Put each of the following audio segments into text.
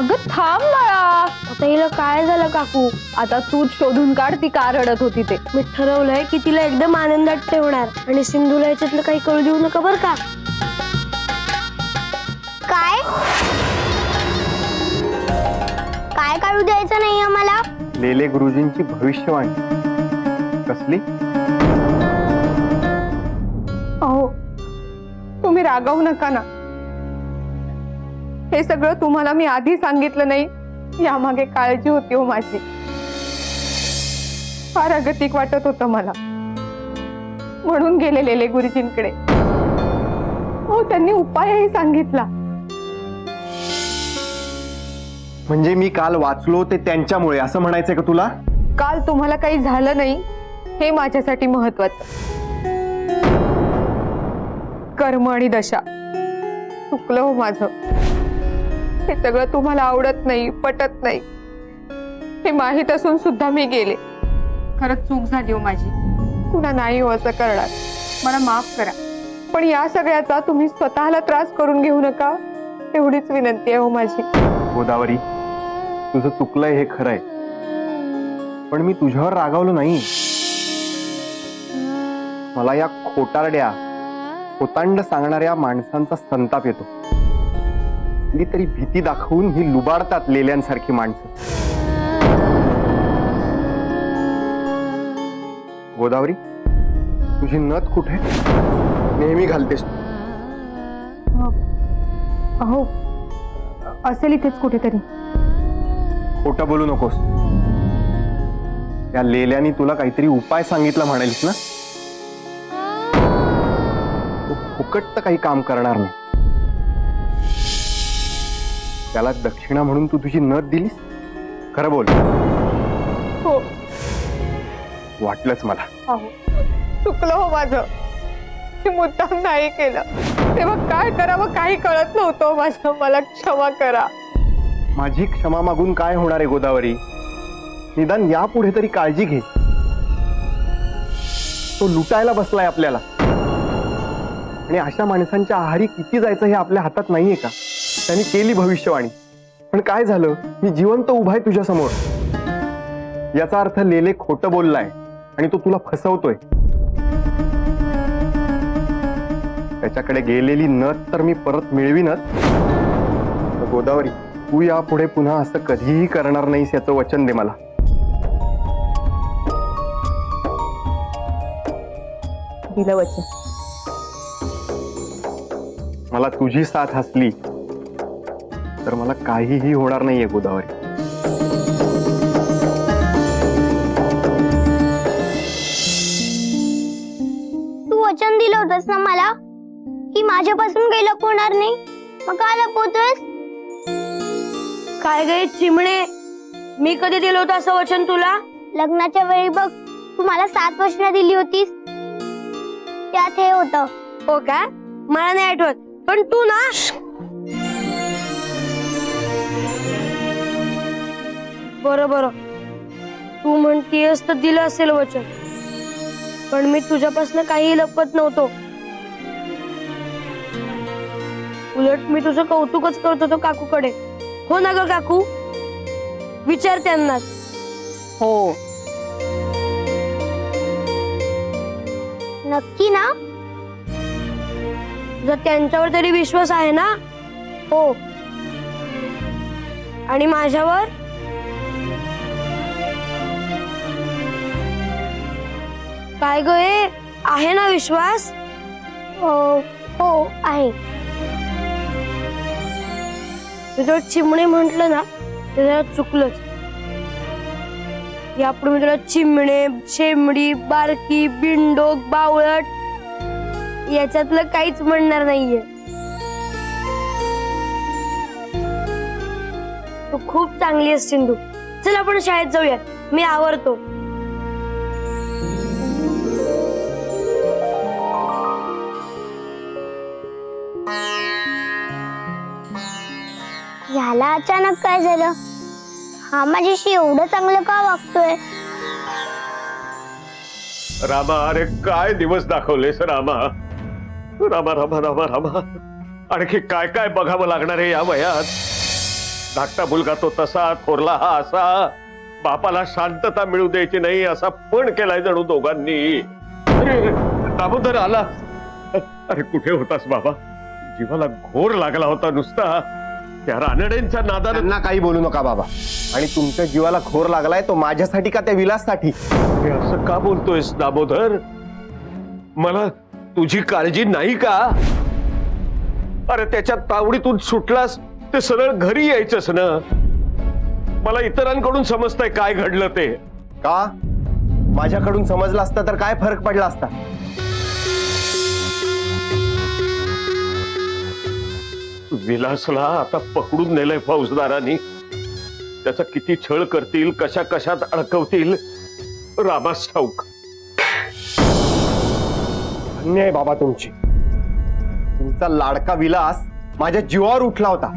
अगं थांब बाळा. आता हिला काय झालं काकू? आता तूच शोधून काढ ती का रडत होती ते. मी ठरवलंय की तिला एकदम आनंदात ठेवणार. आणि सिंधूला याच्यातलं काही कळू देऊ नका बर का? काय? काय काढू द्यायचं नाही आम्हाला? लेले गुरुजींची भविष्यवाणी. कसली? अहो तुम्ही रागवू नका ना. हे सगळं तुम्हाला मी आधी सांगितलं नाही. यामागे काळजी होती हो माझी. फार अगतिक वाटत होतं मला. म्हणून गेले लेले गुरुजींकडे. हो त्यांनी उपायही सांगितला. म्हणजे मी काल वाचलो ते त्यांच्यामुळे असं म्हणायचंय का तुला? काल तुम्हाला काही झालं नाही हे माझ्यासाठी महत्वाचं कर्म आणि दशा. चुकलं हो माझं. हे सगळं तुम्हाला आवडत नाही पटत नाही. हे माहीत असून सुद्धा मी गेले. खरंच चूक झाली हो माझी. पुन्हा नाही हो असं करणार. मला माफ करा. पण या सगळ्याचा तुम्ही स्वतःला त्रास करून घेऊ नका. एवढीच विनंती आहे हो माझी. गोदावरी तुझं चुकलंय हे खरंय. पण मी तुझ्यावर रागावलो नाही. मला या खोटारड्या खोतांड सांगणाऱ्या माणसांचा संताप येतो. कसली तरी भीती दाखवून ही लुबाडतात लेल्यांसारखी माणसं. गोदावरी तुझी नथ कुठे? नेहमी घालतेस तू. अहो असेल इथेच कुठेतरी. खोटं बोलू नकोस. या लेल्यानी तुला काहीतरी उपाय सांगितला म्हणालीस ना? फुकट तर काही काम करणार नाही. त्याला दक्षिणा म्हणून तू तुझी नथ दिलीस? खरं बोल. हो. वाटलंच मला. अहो चुकलं हो माझं. मी मुद्दाम नाही केलं. तेव्हा काय करावं काही कळत नव्हतं हो माझं. मला क्षमा करा. माझी क्षमा मागून काय होणार आहे गोदावरी? निदान यापुढे तरी काळजी घे. तो लुटायला बसलाय आपल्याला. आणि अशा माणसांच्या आहारी किती जायचं हे आपल्या हातात नाहीये का? त्यांनी केली भविष्यवाणी. पण काय झालं? मी जिवंत उभा आहे तुझ्या समोर याचा अर्थ लेले खोटं बोललाय आणि तो तुला फसवतोय. त्याच्याकडे गेलेली नथ तर मी परत मिळवीनच. गोदावरी तू यापुढे पुन्हा असं कधीही करणार नाहीस याचं वचन दे मला. दिलं वचन. मला तुझी साथ हसली. तर मला काहीही होणार नाहीये गोदावरी. तू वचन दिलं होतंस ना मला? की माझ्यापासून काही लपवणार नाही. मग का लपवतोयस काय गे चिमणे? मी कधी दिलं होतं असं वचन तुला? लग्नाच्या वेळी बघ तू मला सात वचनं दिली होतीस. त्यात हे होतं. हो का? मला नाही आठवत. पण तू ना बरं बरं. तू म्हणतीयस तर दिलं असेल वचन. पण मी तुझ्यापासून काही लपत नव्हतो. उलट मी तुझं कौतुकच करत होतो काकूकडे. हो ना ग काकू? विचार त्यांनाच हो. नक्की ना? जर त्यांच्यावर तरी विश्वास आहे ना? हो. आणि माझ्यावर? काय ग हे? आहे ना विश्वास? हो हो आहे. तुझं चिमणे म्हंटल ना ते जरा चुकलंच. यापुढे मी तुला चिमणे शेमडी बारकी बिंडोक बावळट याच्यातलं काहीच म्हणणार नाहीये. तू खूप चांगली आहेस सिंधू. चल आपण शाळेत जाऊयात. मी आवरतो. ह्याला अचानक काय झालं? हा माझ्याशी एवढं चांगलं का वागतोय? रामा अरे काय दिवस दाखवलेस रामा? रामा रामा रामा रामा. आणखी काय काय बघावं लागणार आहे या वयात? धाकटा मुलगा तो तसा थोरला हा असा. बापाला शांतता मिळू द्यायची नाही असा पण केलाय जणू दोघांनी. अरे दामोदर आला. अरे कुठे होतास बाबा? जीवाला घोर लागला होता नुसता. त्या रानड्यांच्या नादानं त्यांना काही बोलू नका बाबा. आणि तुमच्या जीवाला घोर लागलाय तो माझ्यासाठी का त्या विलाससाठी? हे असं का बोलतोयस दामोदर? मला तुझी काळजी नाही का? अरे त्याच्या तावडीतून सुटलास ते सरळ घरी यायचंच ना? मला इतरांकडून समजतंय काय घडलं ते. का? माझ्याकडून समजलं असतं तर काय फरक पडला असता? विलासला आता पकडून नेलंय फौजदारांनी. त्याचा किती छळ करतील कशा कशात अडकवतील? रामास ठाऊक. धन्य आहे बाबा तुमची. तुमचा लाडका विलास माझ्या जीवावर उठला होता.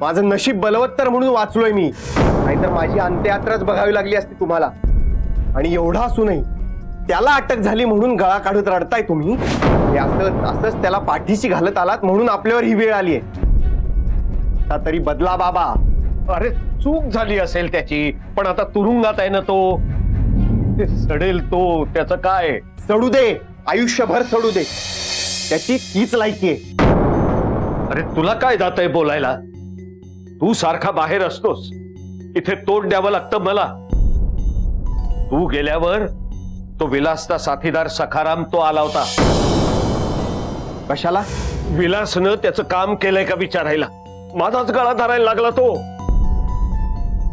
माझं नशीब बलवत्तर म्हणून वाचलोय मी. नाहीतर माझी अंत्ययात्राच बघावी लागली असती तुम्हाला. आणि एवढा असूनही त्याला अटक झाली म्हणून गळा काढत रडताय तुम्ही. हे असं असंच त्याला पाठीशी घालत आलात म्हणून आपल्यावर ही वेळ आली आहे आता तरी बदला बाबा. अरे चूक झाली असेल त्याची. पण आता तुरुंगात आहे ना तो. ते सडेल तो. त्याचं काय? सडू दे. आयुष्यभर सडू दे. त्याची तीच लायकी आहे. अरे तुला काय जात आहे बोलायला? तू सारखा बाहेर असतोस. इथे तोंड द्यावं लागतं मला. तू गेल्यावर तो विलासचा साथीदार सखाराम तो आला होता. कशाला? विलासनं त्याचं काम केलंय का विचारायला? माझाच गळा धरायला लागला तो.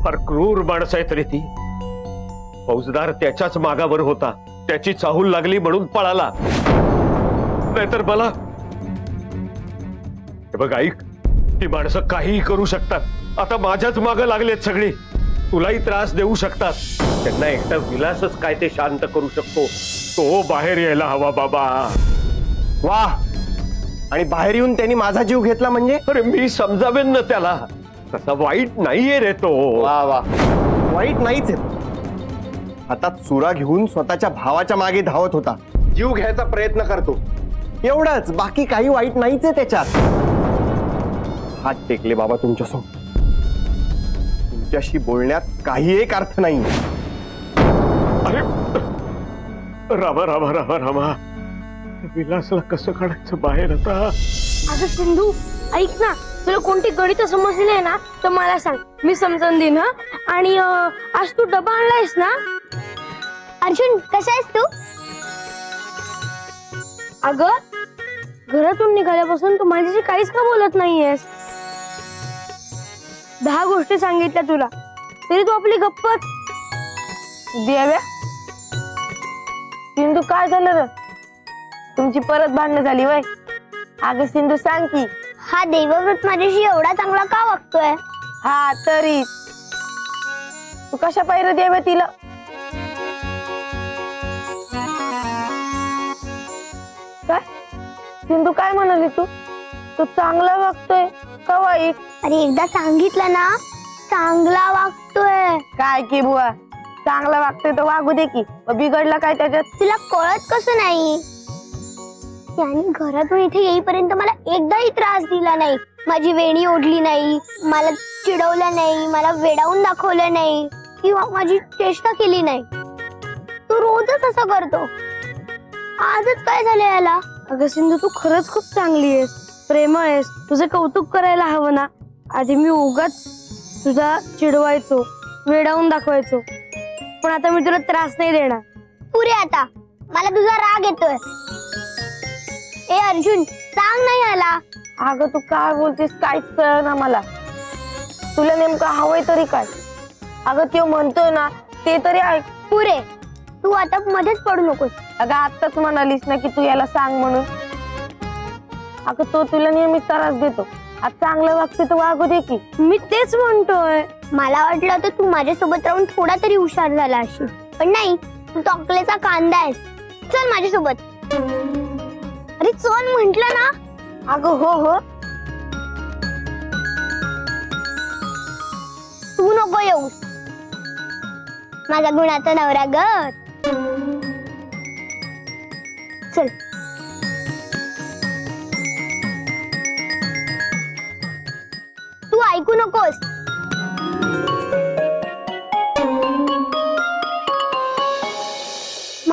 फार क्रूर माणस आहे तरी ती. फौजदार त्याच्याच मागावर होता. त्याची चाहूल लागली म्हणून पळाला. नाहीतर मला हे बघ ऐक. ती माणसं काहीही करू शकतात. आता माझ्याच माग लागलेत सगळी. तुलाही त्रास देऊ शकतात. त्यांना एकटा विलासच काय ते शांत करू शकतो? तो बाहेर यायला हवा बाबा. वा. आणि बाहेर येऊन त्यांनी माझा जीव घेतला म्हणजे? अरे मी समजावेन ना त्याला. तसा वाईट नाहीये रे तो. वा वा. वाईट नाहीच आहे हातात सुरा घेऊन स्वतःच्या भावाच्या मागे धावत होता. जीव घ्यायचा प्रयत्न करतो. एवढंच. बाकी काही वाईट नाहीच आहे त्याच्यात. हात टेकले बाबा तुमच्यासमोर. तुमच्याशी बोलण्यात काही एक अर्थ नाही. अरे रामा रामा रामा रामा. विलासला कसं काढायचं बाहेर आता? अगं सिंधू ऐक ना. तुला कोणती गणित समजली नाही ना तर मला सांग. मी समजावून देईन हा? आणि अं, आज तू डबा आणलायस ना? अर्जुन कसा आहेस तू? अगं घरातून निघाल्यापासून तू माझ्याशी काहीच का बोलत नाहीयेस? दहा गोष्टी सांगितल्या तुला. तरी तू आपली गप्पच द्याव्या सिंधू काय झालं र? तुमची परत भांडणं झाली वय. अगं सिंधू सांग की. हा देवव्रत माझ्याशी एवढा चांगला का वागतोय? हा तरी. तू कशा पाहिजे द्याव्या तिला? काय? सिंधू काय म्हणाली तू? तू चांगला वागतोय. का वाईट अरे एकदा सांगितलं ना चांगला वागतोय. काय की बुवा? चांगला वागतोय तर वागू दे की. मग बिघडला काय त्याच्यात? तुला कळत कसं नाही? त्याने घरातून इथे येईपर्यंत मला एकदाही त्रास दिला नाही. माझी वेणी ओढली नाही मला चिडवलं नाही मला वेडावून दाखवलं नाही किंवा माझी चेष्टा केली नाही. तू रोजच असं करतो. आजच काय झालं याला? अगं सिंधू तू खरंच खूप चांगली आहेस. प्रेमळ आहेस. तुझं कौतुक करायला हवं ना? आधी मी उगाच तुझा चिडवायचो वेडावून दाखवायचो. पण आता मी तुला त्रास नाही देणार. पुरे आता. मला तुझा राग येतोय. ए अर्जुन सांग नाही याला अगं तू काय बोलतेस? काहीच कळ ना मला. तुला नेमकं हवंय तरी काय? अगं तो म्हणतोय ना ते तरी ऐक. पुरे तू आता मध्येच पडू नकोस. अगं आत्ताच म्हणालीस ना की तू याला सांग म्हणून. अगं तो तुला नेहमी त्रास देतो. आज चांगलं वागते तर वागू दे की. मी तेच म्हणतोय. मला वाटलं होतं तू माझ्यासोबत राहून थोडा तरी हुशार झाला अशी पण नाही तू टॉकलेचा कांदा आहेस. चल माझ्यासोबत. अरे चल म्हंटल ना. अगं हो हो. तू नको येऊ. माझा गुणाचा नवरा ग. चल. तू ऐकू नकोस